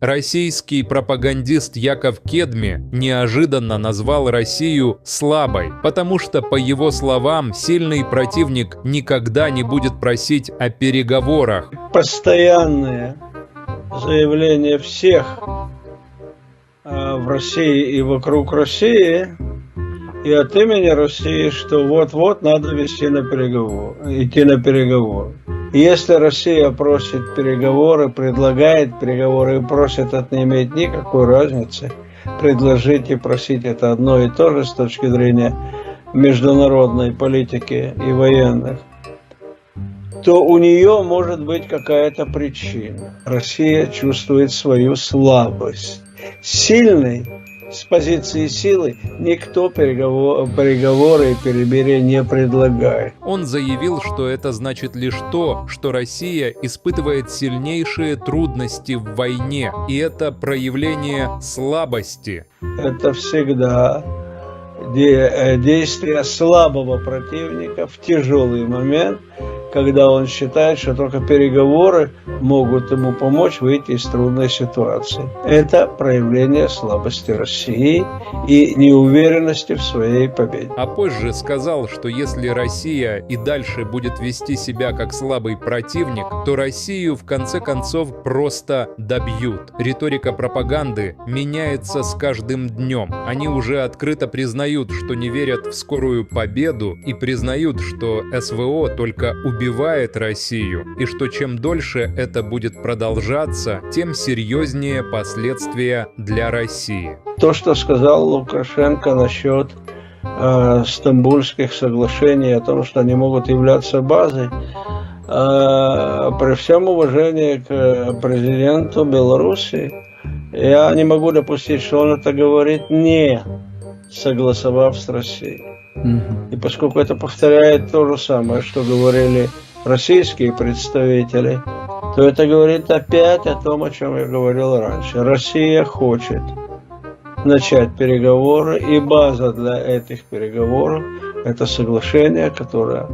Российский пропагандист Яков Кедми неожиданно назвал Россию слабой, потому что, по его словам, сильный противник никогда не будет просить о переговорах. постоянные заявления всех э, в России и вокруг России и от имени России, что вот-вот надо вести на переговор, идти на переговоры. Если Россия просит переговоры, предлагает переговоры и просит, это не имеет никакой разницы. Предложить и просить это одно и то же с точки зрения международной политики и военных то у нее может быть какая-то причина. Россия чувствует свою слабость. Сильный с позиции силы никто переговор- переговоры и перемирия не предлагает. Он заявил, что это значит лишь то, что Россия испытывает сильнейшие трудности в войне, и это проявление слабости. Это всегда де- э, действие слабого противника в тяжелый момент, когда он считает, что только переговоры могут ему помочь выйти из трудной ситуации. Это проявление слабости России и неуверенности в своей победе. А позже сказал, что если Россия и дальше будет вести себя как слабый противник, то Россию в конце концов просто добьют. Риторика пропаганды меняется с каждым днем. Они уже открыто признают, что не верят в скорую победу и признают, что СВО только убивает Россию, и что чем дольше это будет продолжаться, тем серьезнее последствия для России. То, что сказал Лукашенко насчет э, стамбульских соглашений о том, что они могут являться базой, э, при всем уважении к президенту Беларуси, я не могу допустить, что он это говорит не согласовав с Россией. И поскольку это повторяет то же самое, что говорили российские представители, то это говорит опять о том, о чем я говорил раньше. Россия хочет начать переговоры, и база для этих переговоров – это соглашение, которое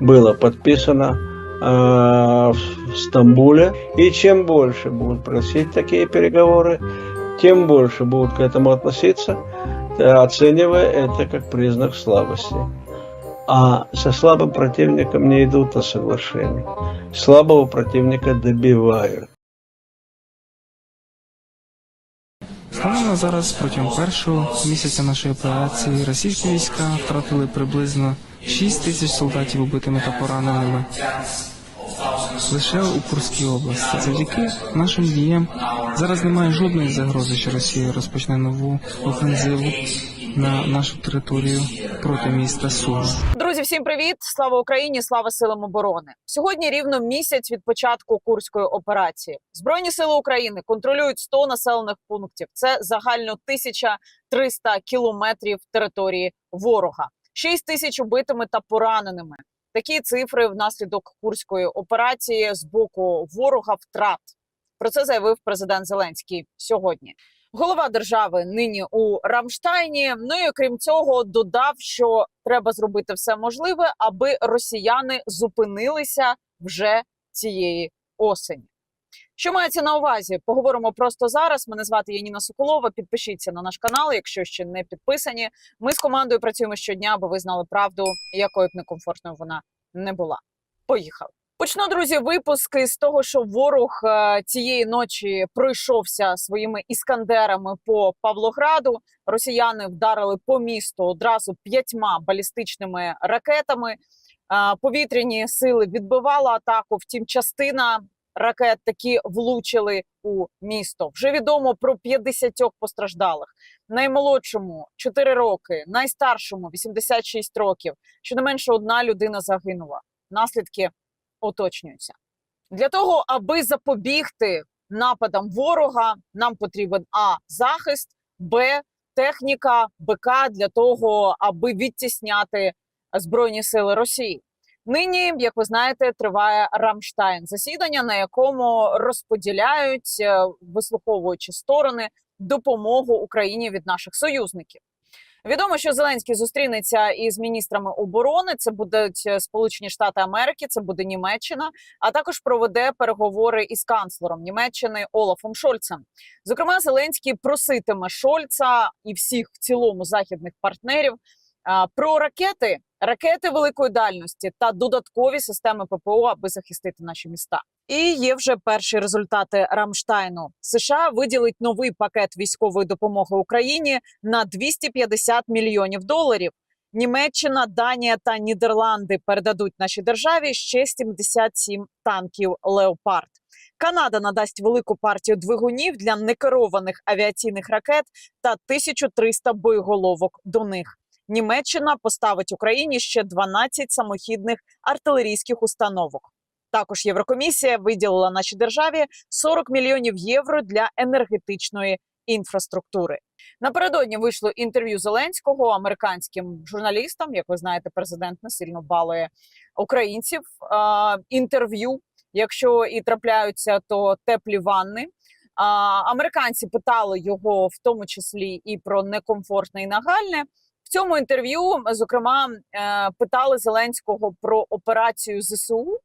было подписано э, в Стамбуле. И чем больше будут просить такие переговоры, тем больше будут к этому относиться, оценивая это как признак слабости. А со слабым противником не идут на соглашение. Слабого противника добивают. Станом на зараз протягом першого місяця нашої операції російські війська втратили приблизно 6 тисяч солдатів убитими та пораненими Лише у Курській області. Завдяки нашим діям зараз немає жодної загрози, що Росія розпочне нову офензиву на нашу територію проти міста Суми. Друзі, всім привіт! Слава Україні! Слава силам оборони! Сьогодні рівно місяць від початку курської операції. Збройні сили України контролюють 100 населених пунктів. Це загально 1300 кілометрів території ворога, 6 тисяч убитими та пораненими. Такі цифри внаслідок курської операції з боку ворога втрат. Про це заявив президент Зеленський сьогодні. Голова держави нині у Рамштайні. Ну і крім цього, додав, що треба зробити все можливе, аби росіяни зупинилися вже цієї осені. Що мається на увазі? Поговоримо просто зараз. Мене звати Яніна Соколова. Підпишіться на наш канал, якщо ще не підписані. Ми з командою працюємо щодня, аби ви знали правду, якою б некомфортною вона не була. Поїхали. Почну, друзі, випуски з того, що ворог е, цієї ночі пройшовся своїми іскандерами по Павлограду. Росіяни вдарили по місту одразу п'ятьма балістичними ракетами. Е, Повітряні сили відбивали атаку. Втім, частина ракет влучили у місто. Вже відомо про 50 постраждалих. Наймолодшому 4 роки, найстаршому 86 років. Щонайменше одна людина загинула. Наслідки уточнюються. Для того, аби запобігти нападам ворога, нам потрібен а захист, б техніка, БК для того, аби відтісняти збройні сили Росії. Нині, як ви знаєте, триває Рамштайн засідання, на якому розподіляють, е, вислуховуючи сторони, допомогу Україні від наших союзників. Відомо, що Зеленський зустрінеться із міністрами оборони. Це будуть е, Сполучені Штати Америки, це буде Німеччина, а також проведе переговори із канцлером Німеччини Олафом Шольцем. Зокрема, Зеленський проситиме Шольца і всіх в цілому західних партнерів про ракети, ракети великої дальності та додаткові системи ППО, аби захистити наші міста. І є вже перші результати Рамштайну. США виділить новий пакет військової допомоги Україні на 250 мільйонів доларів. Німеччина, Данія та Нідерланди передадуть нашій державі ще 77 танків Леопард. Канада надасть велику партію двигунів для некерованих авіаційних ракет та 1300 боєголовок до них. Німеччина поставить Україні ще 12 самохідних артилерійських установок. Також Єврокомісія виділила нашій державі 40 мільйонів євро для енергетичної інфраструктури. Напередодні вийшло інтерв'ю Зеленського американським журналістам. Як ви знаєте, президент не сильно балує українців. А, інтерв'ю, якщо і трапляються, то теплі ванни. Американці питали його в тому числі і про некомфортне і нагальне. Цьому інтерв'ю, зокрема, е, питали Зеленського про операцію ЗСУ,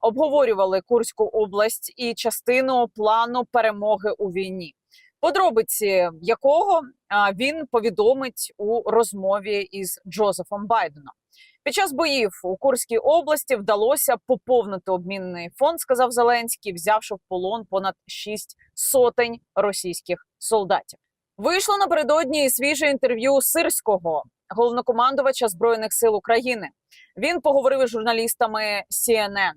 обговорювали Курську область і частину плану перемоги у війні. Подробиці якого він повідомить у розмові із Джозефом Байденом. Під час боїв у Курській області вдалося поповнити обмінний фонд, сказав Зеленський, взявши в полон понад шість сотень російських солдатів. Вийшло напередодні свіже інтерв'ю Сирського, головнокомандувача збройних сил України. Він поговорив із журналістами CNN.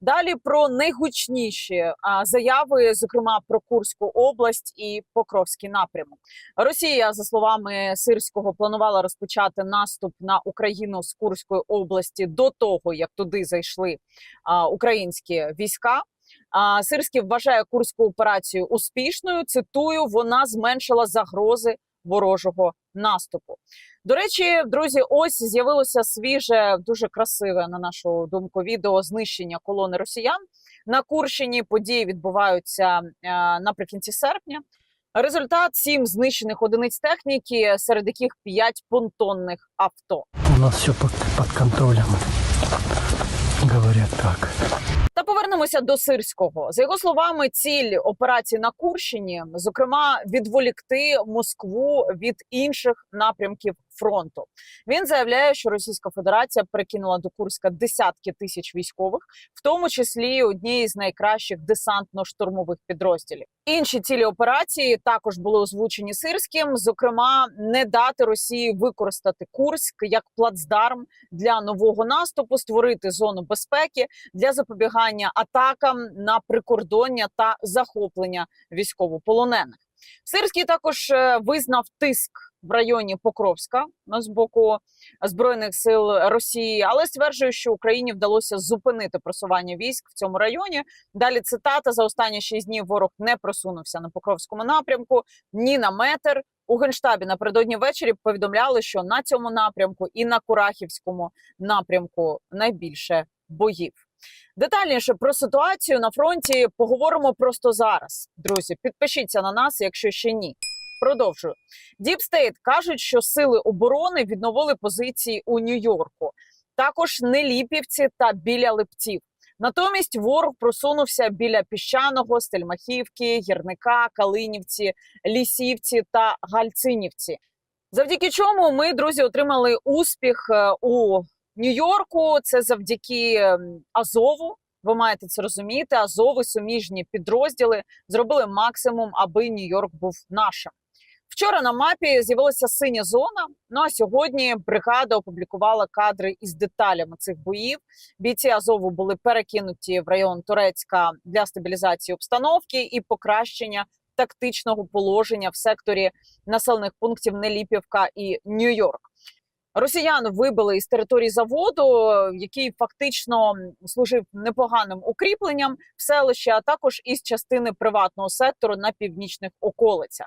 Далі про найгучніші заяви, зокрема про Курську область і Покровський напрямок. Росія, за словами Сирського, планувала розпочати наступ на Україну з Курської області до того, як туди зайшли а, українські війська. Сирський вважає курську операцію успішною. Цитую, вона зменшила загрози ворожого наступу. До речі, друзі, ось з'явилося свіже, дуже красиве, на нашу думку, відео знищення колони росіян на Курщині. Події відбуваються е, наприкінці серпня. Результат сім знищених одиниць техніки, серед яких п'ять понтонних авто. У нас все под контролем. Говорят так. Повернемося до сирського. За його словами, ціль операції на Курщині, зокрема, відволікти Москву від інших напрямків фронту. Він заявляє, що Російська Федерація перекинула до Курська десятки тисяч військових, в тому числі однієї з найкращих десантно-штурмових підрозділів. Інші цілі операції також були озвучені сирським. Зокрема, не дати Росії використати Курськ як плацдарм для нового наступу, створити зону безпеки для запобігання атакам на прикордоння та захоплення військовополонених. Сирський також е, визнав тиск в районі Покровська ну, з боку збройних сил Росії, але стверджує, що Україні вдалося зупинити просування військ в цьому районі. Далі цитата за останні шість днів ворог не просунувся на Покровському напрямку ні на метр. У генштабі напередодні ввечері повідомляли, що на цьому напрямку і на Курахівському напрямку найбільше боїв. Детальніше про ситуацію на фронті поговоримо просто зараз. Друзі, підпишіться на нас, якщо ще ні. Продовжую. State кажуть, що сили оборони відновили позиції у Нью-Йорку, також Неліпівці та біля Липців. Натомість ворог просунувся біля піщаного, Стельмахівки, Гірника, Калинівці, Лісівці та Гальцинівці. Завдяки чому ми, друзі, отримали успіх е, у Нью-Йорку. Це завдяки ем, Азову. Ви маєте це розуміти. Азови, суміжні підрозділи зробили максимум, аби Нью-Йорк був нашим. Вчора на мапі з'явилася синя зона. Ну а сьогодні бригада опублікувала кадри із деталями цих боїв. Бійці Азову були перекинуті в район Турецька для стабілізації обстановки і покращення тактичного положення в секторі населених пунктів Неліпівка і Нью-Йорк. Росіян вибили із території заводу, який фактично служив непоганим укріпленням в селищі, а також із частини приватного сектору на північних околицях.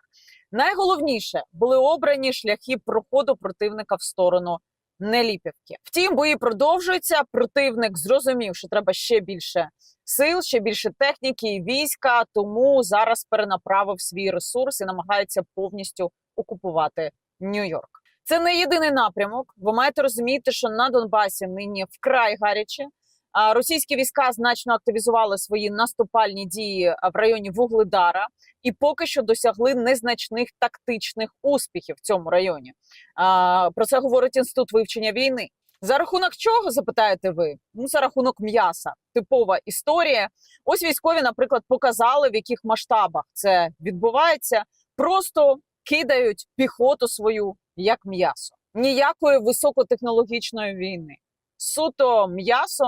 Найголовніше були обрані шляхи проходу противника в сторону Неліпівки. Втім, бої продовжуються. Противник зрозумів, що треба ще більше сил, ще більше техніки і війська. Тому зараз перенаправив свій ресурс і намагається повністю окупувати Нью-Йорк. Це не єдиний напрямок. Ви маєте розуміти, що на Донбасі нині вкрай гаряче. Російські війська значно активізували свої наступальні дії в районі Вугледара і поки що досягли незначних тактичних успіхів в цьому районі. Про це говорить інститут вивчення війни. За рахунок чого запитаєте ви? Ну за рахунок м'яса. Типова історія. Ось військові, наприклад, показали в яких масштабах це відбувається. Просто кидають піхоту свою як м'ясо. Ніякої високотехнологічної війни. Суто м'ясо,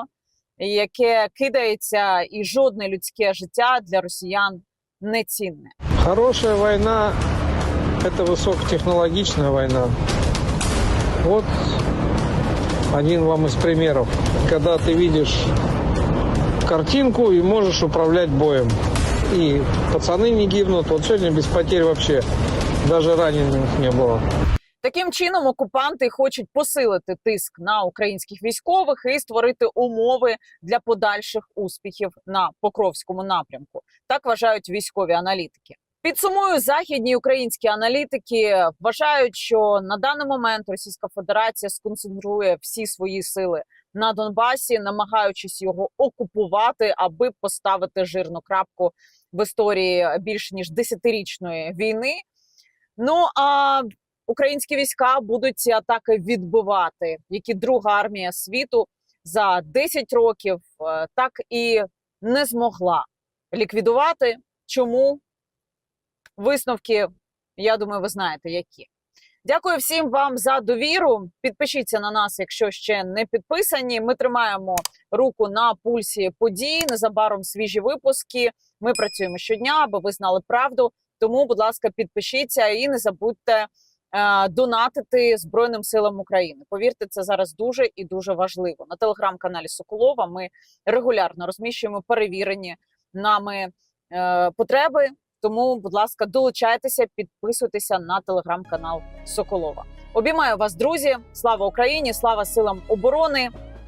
яке кидається, і жодне людське життя для росіян не цінне. Хорошая война – это высокотехнологичная война. Вот один вам из примеров. Когда ты видишь картинку и можешь управлять боем. И пацаны не гибнут. Вот сегодня без потерь вообще. Даже раненых не было. Таким чином, окупанти хочуть посилити тиск на українських військових і створити умови для подальших успіхів на Покровському напрямку. Так вважають військові аналітики. Підсумую, західні українські аналітики вважають, що на даний момент Російська Федерація сконцентрує всі свої сили на Донбасі, намагаючись його окупувати, аби поставити жирну крапку в історії більш ніж десятирічної війни. Ну а українські війська будуть ці атаки відбивати, які друга армія світу за 10 років е, так і не змогла ліквідувати. Чому висновки? Я думаю, ви знаєте, які. Дякую всім вам за довіру. Підпишіться на нас, якщо ще не підписані. Ми тримаємо руку на пульсі подій. Незабаром свіжі випуски. Ми працюємо щодня, аби ви знали правду. Тому, будь ласка, підпишіться і не забудьте донатити Збройним силам України. Повірте, це зараз дуже і дуже важливо. На телеграм-каналі Соколова ми регулярно розміщуємо перевірені нами е, потреби. Тому, будь ласка, долучайтеся, підписуйтеся на телеграм-канал Соколова. Обіймаю вас, друзі! Слава Україні! Слава силам оборони!